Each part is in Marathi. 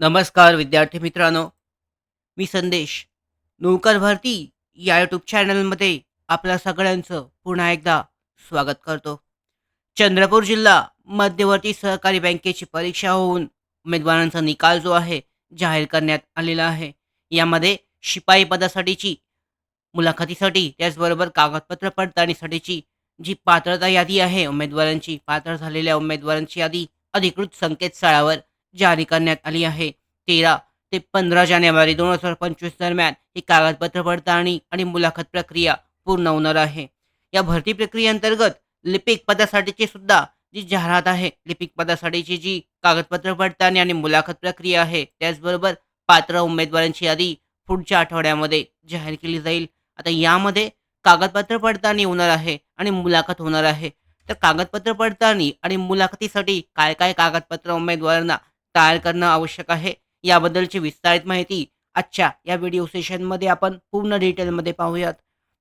नमस्कार विद्यार्थी मित्रांनो. मी संदेश. नौकर भरती या यूट्यूब चॅनलमध्ये आपल्या सगळ्यांचं पुन्हा एकदा स्वागत करतो. चंद्रपूर जिल्हा मध्यवर्ती सहकारी बँकेची परीक्षा होऊन उमेदवारांचा निकाल जो आहे जाहीर करण्यात आलेला आहे. यामध्ये शिपाई पदासाठीची मुलाखतीसाठी त्याचबरोबर कागदपत्र पडताळणीसाठीची जी पात्रता यादी आहे उमेदवारांची पात्र झालेल्या उमेदवारांची यादी अधिकृत संकेतस्थळावर जारी करण्यात आली आहे. तेरा ते पंधरा जानेवारी दोन हजार पंचवीस दरम्यान ही कागदपत्र पडताळणी आणि मुलाखत प्रक्रिया पूर्ण होणार आहे. या भरती प्रक्रियेअंतर्गत लिपिक पदासाठीची सुद्धा जी जाहिरात आहे लिपिक पदासाठीची जी कागदपत्र पडताळणी आणि मुलाखत प्रक्रिया आहे त्याचबरोबर पात्र उमेदवारांची यादी पुढच्या आठवड्यामध्ये जाहीर केली जाईल. आता यामध्ये कागदपत्र पडताळणी होणार आहे आणि मुलाखत होणार आहे. तर कागदपत्र पडताळणी आणि मुलाखतीसाठी काय काय कागदपत्र उमेदवारांना तयार करणं आवश्यक आहे. याबद्दलची विस्तारित माहिती आजच्या या व्हिडिओ सेशनमध्ये आपण पूर्ण डिटेलमध्ये पाहूयात.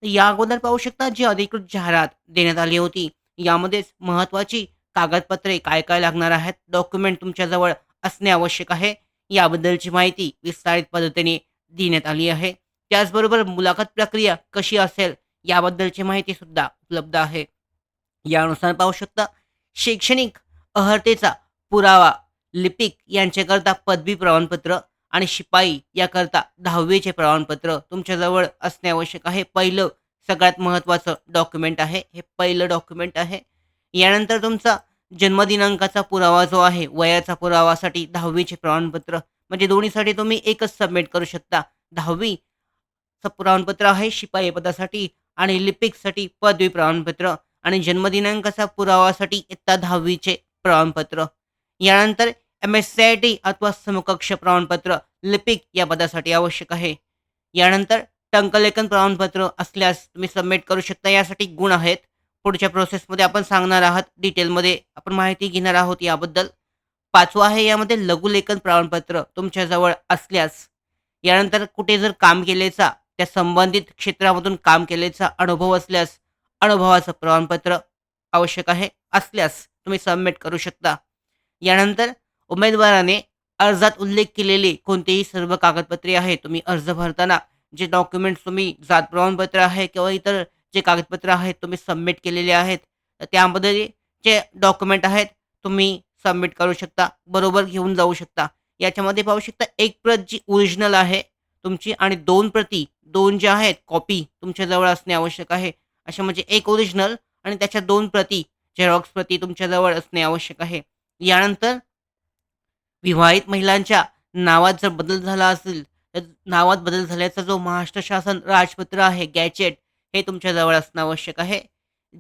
या अगोदर पाहू शकता जी अधिकृत जाहिरात देण्यात आली होती. यामध्येच महत्त्वाची कागदपत्रे काय काय लागणार आहेत डॉक्युमेंट तुमच्याजवळ असणे आवश्यक आहे. याबद्दलची माहिती विस्तारित पद्धतीने देण्यात आली आहे. त्याचबरोबर मुलाखत प्रक्रिया कशी असेल याबद्दलची माहिती सुद्धा उपलब्ध आहे. यानुसार पाहू शकता शैक्षणिक अर्हतेचा पुरावा लिपिक यांच्याकरता पदवी प्रमाणपत्र आणि शिपाई याकरता दहावीचे प्रमाणपत्र तुमच्याजवळ असणे आवश्यक आहे. पहिलं सगळ्यात महत्त्वाचं डॉक्युमेंट आहे. हे पहिलं डॉक्युमेंट आहे. यानंतर तुमचा जन्मदिनांकाचा पुरावा जो आहे वयाचा पुरावासाठी दहावीचे प्रमाणपत्र म्हणजे दोन्हीसाठी तुम्ही एकच सबमिट करू शकता. दहावी प्रमाणपत्र आहे शिपाई पदासाठी आणि लिपिकसाठी पदवी प्रमाणपत्र आणि जन्मदिनांकाचा पुरावासाठी इत्ता दहावीचे प्रमाणपत्र. यानंतर M S C I T अथवा समकक्ष प्रमाणपत्र लिपिक या पदासाठी आवश्यक आहे. यानंतर टंकलेखन प्रमाणपत्र असल्यास तुम्ही सबमिट करू शकता. यासाठी गुण आहेत. पुढच्या प्रोसेसमध्ये आपण सांगणार आहात. डिटेलमध्ये आपण माहिती घेणार आहोत याबद्दल. पाचवं आहे यामध्ये लघुलेखन प्रमाणपत्र तुमच्याजवळ असल्यास. यानंतर कुठे जर काम केलेचा त्या संबंधित क्षेत्रामधून काम केलेचा अनुभव असल्यास अनुभवाचं प्रमाणपत्र आवश्यक आहे. असल्यास तुम्ही सबमिट करू शकता. यानंतर उमेदवाराने अर्जात उल्लेख केलेले कोणतेही सर्व कागदपत्रे आहे तुम्ही अर्ज भरताना जे डॉक्युमेंट्स तुम्ही जात प्रमाणपत्र आहे किंवा इतर जे कागदपत्र आहेत तुम्ही सबमिट केलेले आहेत तर त्यामध्ये जे डॉक्युमेंट आहेत तुम्ही सबमिट करू शकता बरोबर घेऊन जाऊ शकता. याच्यामध्ये पाहू शकता एक प्रत जी ओरिजिनल आहे तुमची आणि दोन प्रती दोन ज्या आहेत कॉपी तुमच्याजवळ असणे आवश्यक आहे. अशा म्हणजे एक ओरिजिनल आणि त्याच्या दोन प्रती झेरॉक्स प्रती तुमच्याजवळ असणे आवश्यक आहे. यानंतर विवाहित महिलांच्या नावात जर बदल झाला असेल तर नावात बदल झाल्याचा जो महाराष्ट्र शासन राजपत्र आहे गॅजेट हे तुमच्याजवळ असणं आवश्यक आहे.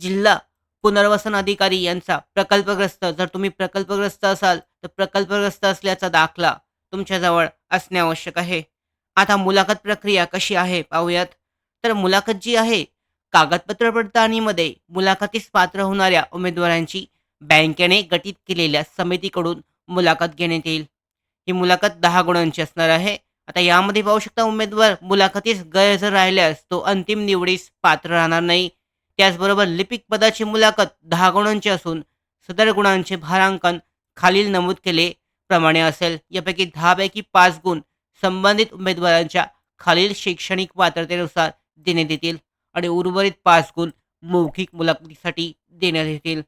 जिल्हा पुनर्वसन अधिकारी यांचा प्रकल्पग्रस्त जर तुम्ही प्रकल्पग्रस्त असाल तर प्रकल्पग्रस्त असल्याचा दाखला तुमच्याजवळ असणे आवश्यक आहे. आता मुलाखत प्रक्रिया कशी आहे पाहूयात. तर मुलाखत जी आहे कागदपत्र पडताळणीमध्ये मुलाखतीस पात्र होणाऱ्या उमेदवारांची बँकेने गठीत केलेल्या समितीकडून मुलाखत घेण्यात येईल. ही मुलाखत दहा गुणांची असणार आहे. आता यामध्ये पाहू शकता उमेदवार मुलाखतीस गैरहजर राहिल्यास तो अंतिम निवडीस पात्र राहणार नाही. त्याचबरोबर लिपिक पदाची मुलाखत दहा गुणांची असून सदर गुणांचे भारांकन खालील नमूद केले प्रमाणे असेल. यापैकी दहापैकी पाच गुण संबंधित उमेदवारांच्या खालील शैक्षणिक पात्रतेनुसार देण्यात येतील आणि उर्वरित पाच गुण मौखिक मुलाखतीसाठी देण्यात येतील.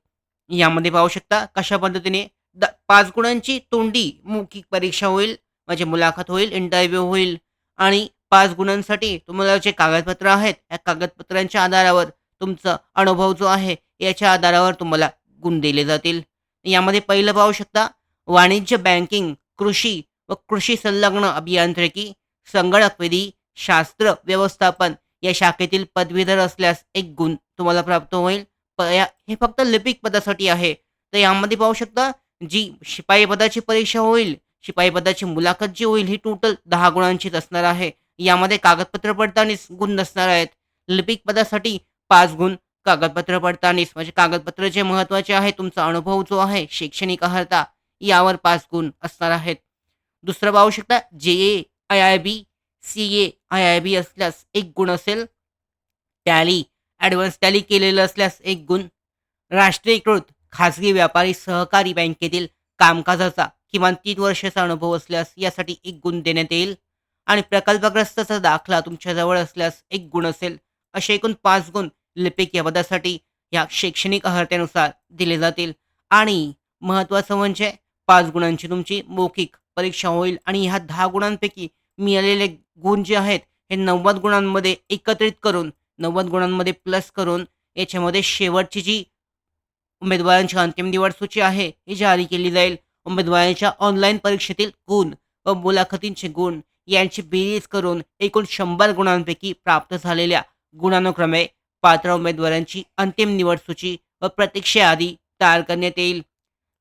यामध्ये पाहू शकता कशा पद्धतीने द पाच गुणांची तोंडी मौखिक परीक्षा होईल म्हणजे मुलाखत होईल इंटरव्ह्यू होईल. आणि पाच गुणांसाठी तुम्हाला जे कागदपत्र आहेत या कागदपत्रांच्या आधारावर तुमचा अनुभव जो आहे याच्या आधारावर तुम्हाला गुण दिले जातील. यामध्ये पहिलं पाहू शकता वाणिज्य बँकिंग कृषी व कृषी संलग्न अभियांत्रिकी संगणक विधी शास्त्र व्यवस्थापन या शाखेतील पदवीधर असल्यास एक गुण तुम्हाला प्राप्त होईल. हे फक्त लिपिक पदासाठी आहे. तर यामध्ये पाहू शकता जी शिपाई पदाची परीक्षा होईल शिपाई पदाची मुलाखत जी होईल ही टोटल दहा गुणांचीच असणार आहे. यामध्ये कागदपत्र पडताळणीस गुण नसणार आहेत. लिपिक पदासाठी पाच गुण कागदपत्र पडताळणीस म्हणजे कागदपत्र जे महत्त्वाचे आहे तुमचा अनुभव जो आहे शैक्षणिक अर्हता यावर पाच गुण असणार आहेत. दुसरं पाहू शकता J A I I B C A I I B असल्यास एक गुण असेल टॅली ॲडव्हान्स टॅली केलेलं असल्यास एक गुण राष्ट्रीयकृत खाजगी व्यापारी सहकारी बँकेतील कामकाजाचा किमान तीन वर्षाचा अनुभव असल्यास यासाठी एक गुण देण्यात येईल. आणि प्रकल्पग्रस्ताचा दाखला तुमच्याजवळ असल्यास एक गुण असेल. असे एकूण पाच गुण लिपिक या पदासाठी या शैक्षणिक अहर्त्यानुसार दिले जातील. आणि महत्त्वाचं म्हणजे पाच गुणांची तुमची मौखिक परीक्षा होईल आणि ह्या दहा गुणांपैकी मिळालेले गुण जे आहेत हे नव्वद गुणांमध्ये एकत्रित करून नव्वद गुणांमध्ये प्लस करून याच्यामध्ये शेवटची जी उमेदवारांची अंतिम निवड सूची आहे ही जारी केली जाईल. उमेदवारांच्या ऑनलाईन परीक्षेतील गुण व मुलाखतींचे गुण यांची बेरीज करून एकूण शंभर गुणांपैकी प्राप्त झालेल्या गुणानुक्रमे पात्र उमेदवारांची अंतिम निवड सूची व प्रतीक्षा यादी तयार करण्यात येईल.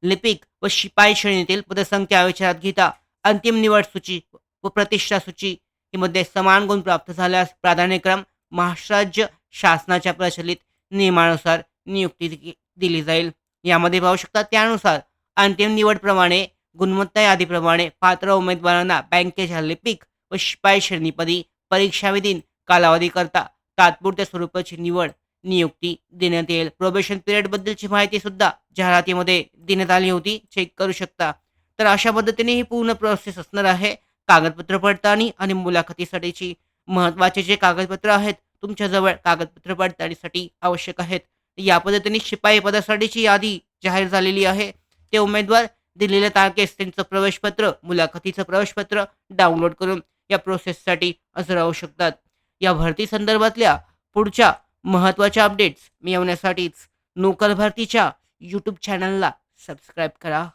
लिपिक व शिपाई श्रेणीतील पदसंख्या विचारात घेता अंतिम निवड सूची व प्रतिष्ठा सूची मध्ये समान गुण प्राप्त झाल्यास प्राधान्यक्रम महाराष्ट्र शासनाच्या प्रचलित नियमानुसार नियुक्ती दिली जाईल. यामध्ये पाहू शकता त्यानुसार अंतिम निवडप्रमाणे गुणवत्ता यादीप्रमाणे पात्र उमेदवारांना बँकेच्या लिपिक व शिपाई श्रेणीपदी परीक्षाविधीन कालावधीकरता तात्पुरत्या स्वरूपाची निवड नियुक्ती देण्यात येईल. प्रोबेशन पिरियडबद्दलची माहिती सुद्धा जाहिरातीमध्ये देण्यात आली होती. चेक करू शकता. तर अशा पद्धतीने ही पूर्ण प्रोसेस असणार आहे. कागदपत्र पडताळणी आणि मुलाखतीसाठीची महत्त्वाचे जे कागदपत्र आहेत तुमच्याजवळ कागदपत्र पडताळणीसाठी आवश्यक आहेत. या पद्धतीने शिपाई पदासाठीची यादी जाहीर झालेली आहे. ते उमेदवार दिलेल्या तारखेस त्यांचं प्रवेशपत्र मुलाखतीचं प्रवेशपत्र डाउनलोड करून या प्रोसेससाठी हजर राहू शकतात. या भरती संदर्भातल्या पुढच्या महत्त्वाच्या अपडेट्स मिळवण्यासाठीच नोकर भरतीच्या यूट्यूब चॅनलला सबस्क्राईब करा.